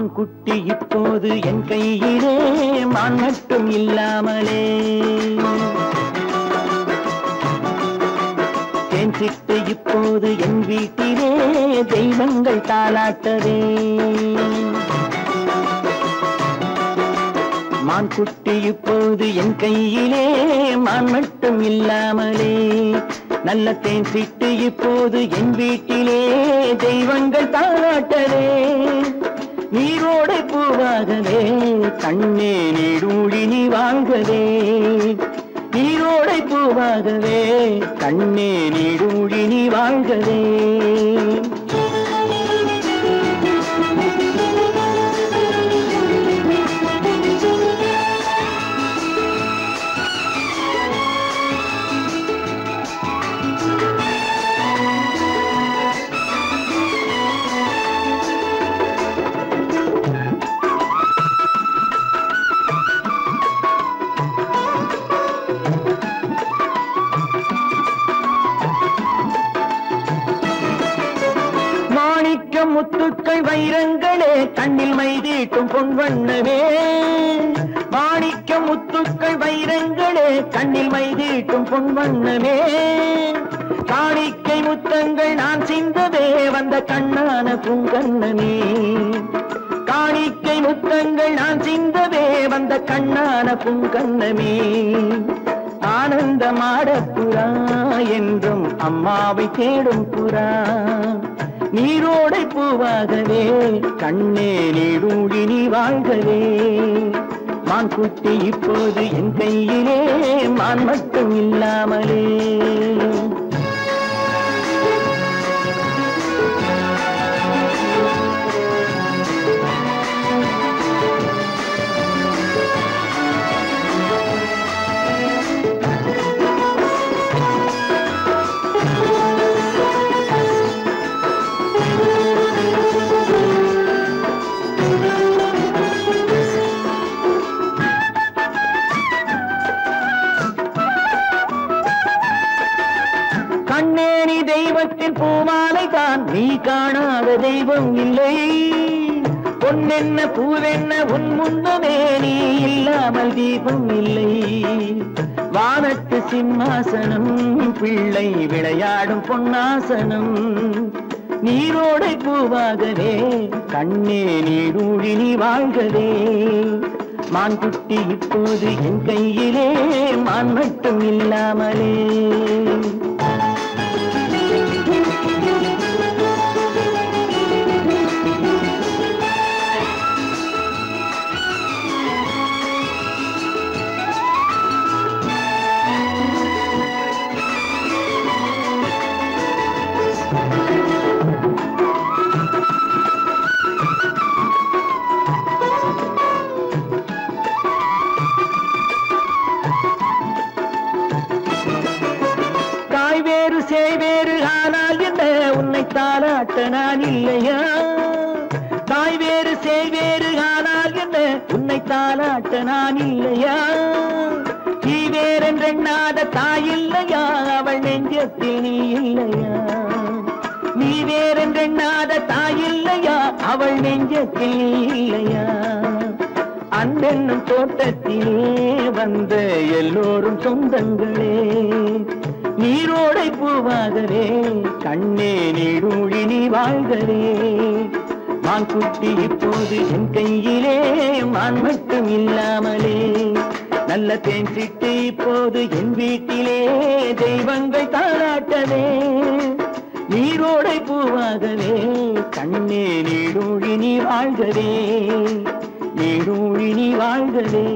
மான்குட்டி இப்போது என் கையிலே மான் மட்டும் இல்லாமலே. என் சிட்டு இப்போது என் வீட்டிலே தெய்வங்கள் தாளாட்டவே. மான் குட்டி இப்போது என் கையிலே மான் மட்டும் இல்லாமலே. நல்ல தேன் சிட்டு இப்போது என் வீட்டிலே தெய்வங்கள் தாளாட்டவே. நீரோடை பூவாகவே கண்ணே நீடூழி நீ வாங்கவே நீரோடை பூவாகவே கண்ணே நீடூழி நீ வாங்கவே மிக்க முத்துக்கள் வைரங்களே கண்ணில் மைதீட்டும் பொன்வண்ணமே மாணிக்க முத்துக்கள் வைரங்களே கண்ணில் மைதீட்டும் பொன்வண்ணமே காணிக்கை முத்தங்கள் நான் சிந்ததே வந்த கண்ணான பூங்கண்ணமே. காணிக்கை முத்தங்கள் நான் சிந்ததே வந்த கண்ணான பூங்கண்ணமே. ஆனந்தமாட புறா என்றும் அம்மாவை தேடும் புறா. நீரோடை பூவாகவே கண்ணே நீடூடி நீ வாழ்கவே. மான் குட்டி இப்போது என் கையிலே மான் மட்டும் இல்லாமலே. தெய்வத்தின் பூமாலை தான் நீ காணாத தெய்வம் இல்லை. பொன்னென்ன பூவென்ன உன் முன்னமே நீ இல்லாமல் தீபம் இல்லை. வானத்து சிம்மாசனம் பிள்ளை விளையாடும் பொன்னாசனம். நீரோடை பூவாகவே கண்ணே நீரூழி நீ வாழ்கவே. மான் குட்டி இப்போது என் கையிலே மான் மட்டும் இல்லாமலே. உன்னை தாளாட்ட நான் இல்லையா? தாய் வேறு சேய் வேறு ஆனால் என்ன? உன்னை தாளாட்ட நான் இல்லையா? நீ வேறென்றெண்ணாத தாய் இல்லையா? அவள் நெஞ்சத்தில் நீ இல்லையா? நீ வேறென்றெண்ணாத தாய் இல்லையா? அவள் நெஞ்சத்தில் நீ இல்லையா? அன்பென்னும் தோட்டத்திலே வந்த எல்லோரும் சொந்தங்களே. நீரோடை பூவாகவே கண்ணே நீடூழி நீ வாழ்களே மான் குட்டி இப்போது என் கையிலே மான் மட்டும் இல்லாமலே. நல்ல தேன் சிட்டு இப்போது என் வீட்டிலே தெய்வங்கள் தாராட்டவே நீரோடை பூவாகவே கண்ணே நீடூழி நீ வாழ்கவே. நீடூழி நீ வாழ்கவே.